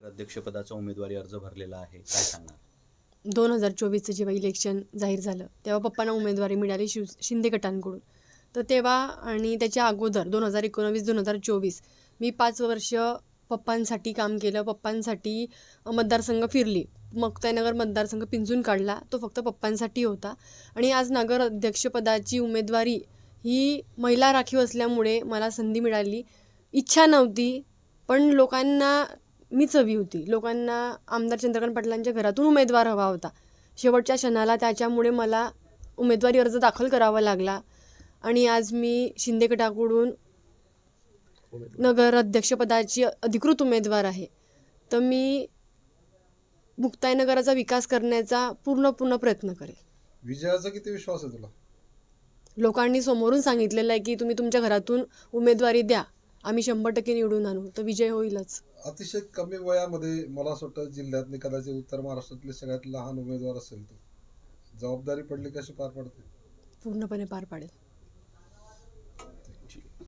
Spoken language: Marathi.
अध्यक्षपदाचा उमेदवारी अर्ज भरलेला आहे. काय सांगणार? दोन हजार चोवीसचं जेव्हा इलेक्शन जाहीर झालं तेव्हा पप्पांना उमेदवारी मिळाली शिव शिंदे गटांकडून. तर तेव्हा आणि त्याच्या अगोदर दोन हजार एकोणावीस दोन हजार चोवीस मी पाच वर्ष पप्पांसाठी काम केलं पप्पांसाठी मतदारसंघ फिरली. मुक्ताईनगर मतदारसंघ पिंजून काढला तो फक्त पप्पांसाठी होता. आणि आज नगर अध्यक्षपदाची उमेदवारी ही महिला राखीव असल्यामुळे मला संधी मिळाली. इच्छा नव्हती पण लोकांना मीच हवी होती. लोकांना आमदार चंद्रकांत पाटलांच्या घरातून उमेदवार हवा होता. शेवटच्या क्षणाला त्याच्यामुळे मला उमेदवारी अर्ज दाखल करावा लागला आणि आज मी शिंदे गटाकडून नगर अध्यक्षपदाची अधिकृत उमेदवार आहे. तर मी मुक्ताईनगराचा विकास करण्याचा पूर्ण पूर्ण प्रयत्न करेल. विजयाचा किती विश्वास आहे तुला? लोकांनी समोरून सांगितलेलं आहे की तुम्ही तुमच्या घरातून उमेदवारी द्या. आम्ही शंभर टक्के निवडून आणू तर विजय होईलच. अतिशय कमी वयामध्ये मला असं वाटतं जिल्ह्यातले कदाचित उत्तर महाराष्ट्रातले सगळ्यात लहान उमेदवार असेल तो. जबाबदारी पडली कशी पार पडते? पूर्णपणे पार पाडेल.